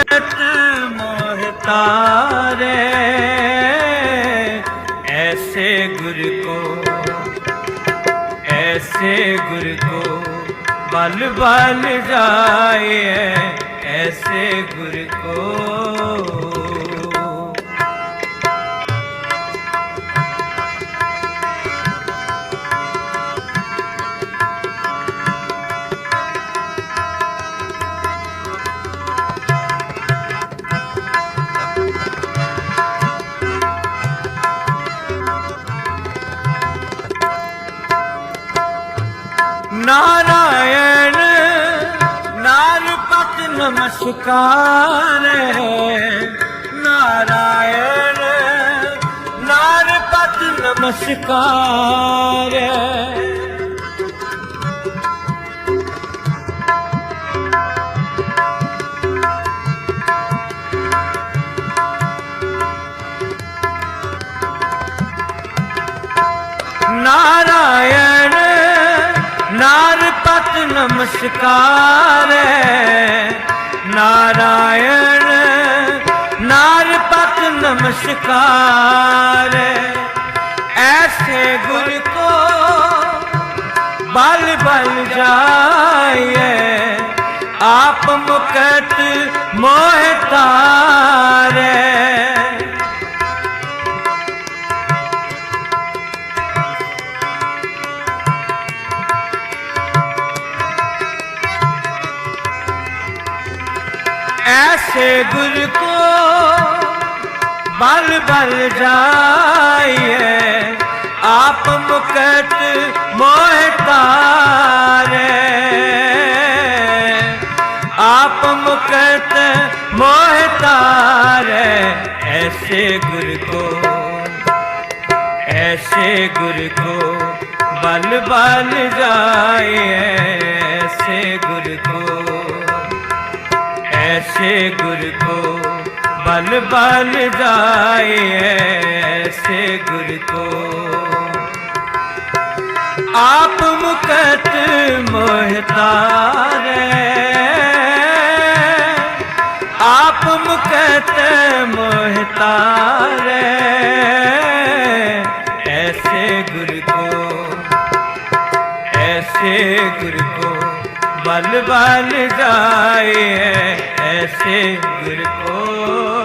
ਜਗਤ ਮੋਹਤਾਰੇ ਐਸੇ ਗੁਰ ਕੋ ਐਸੇ ਗੁਰ ਕੋ ਬਲ ਬਲ ਜਾਏ ਐਸੇ ਗੁਰ ਕੋ ਨਾਰਾਇਣ ਨਾਰਪਤ ਨਮਸਕਾਰ ਨਾਰਾਇਣ ਨਾਰਪਤ ਨਮਸਕਾਰ ਨਮਸਕਾਰ ਨਾਰਾਇਣ ਨਾਰਪਤ ਨਮਸਕਾਰ ਐਸੇ ਗੁਰ ਕੋ ਬਲ ਬਲ ਜਾਏ ਆਪ ਮੁਕਤ ਮੋਹਿ ਤਾਰੇ ऐसे गुर को बल बल जाइए आप मुकट मोहतारे आप मुकट मोहतारे ऐसे गुर को ऐसे गुर को बल बल जाइए ऐसे गुर को बल बल जाए ऐसे गुर को आप मुकट मोहतारे आप मुकट मोहतारे ऐसे गुर को ऐसे गुर को बल बल जाए ਐਸੇ ਗੁਰ ਕੋ